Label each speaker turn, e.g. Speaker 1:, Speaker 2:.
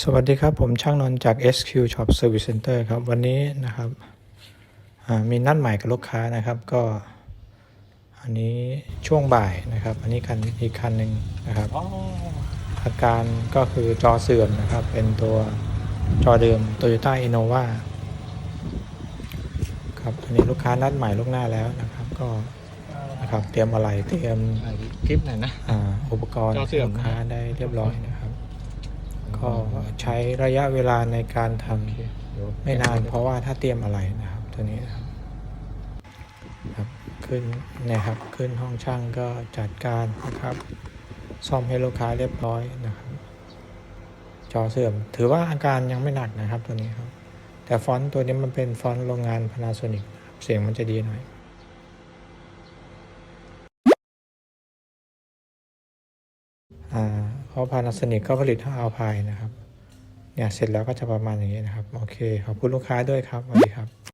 Speaker 1: สวัสดีครับ ผมช่างนนท์จาก SQ Shop Service Center ครับ วันนี้นะครับอ่ามีนัดใหม่กับลูกค้านะครับ ก็อันนี้ช่วงบ่ายนะครับ อันนี้คันอีกคันหนึ่งนะครับ อาการก็คือจอเสื่อมนะครับ เป็นตัวจอเดิม Toyota Innova ครับอันนี้ลูกค้านัดใหม่ลูกหน้าแล้วนะครับ ก็นะครับเตรียมอะไรเตรียม
Speaker 2: คลิปหน่อยนะ
Speaker 1: อ่าอุปกรณ์
Speaker 2: จอเสื่อม
Speaker 1: ให้ลูกค้าได้เรียบร้อยนะครับ ก็ใช้ระยะเวลาในการทำไม่นาน เพราะว่าถ้าเตรียมอะไรนะครับตัวนี้นะครับครับขึ้นนี่ยครับขึ้นห้องช่างก็จัดการนะครับ ซ่อมให้ลูกค้าเรียบร้อยนะครับ จอเสื่อม ถือว่าอาการยังไม่หนักนะครับตัวนี้ครับ แต่ฟอนต์ตัวนี้มันเป็นฟอนต์โรงงาน Panasonic นะครับเสียงมันจะดีหน่อยอ่า เพราะพานาสนิกก็ผลิตให้อาลพายนะครับ เนี่ยเสร็จแล้วก็จะประมาณอย่างนี้นะครับ โอเค ขอบคุณลูกค้าด้วยครับสวัสดีครับ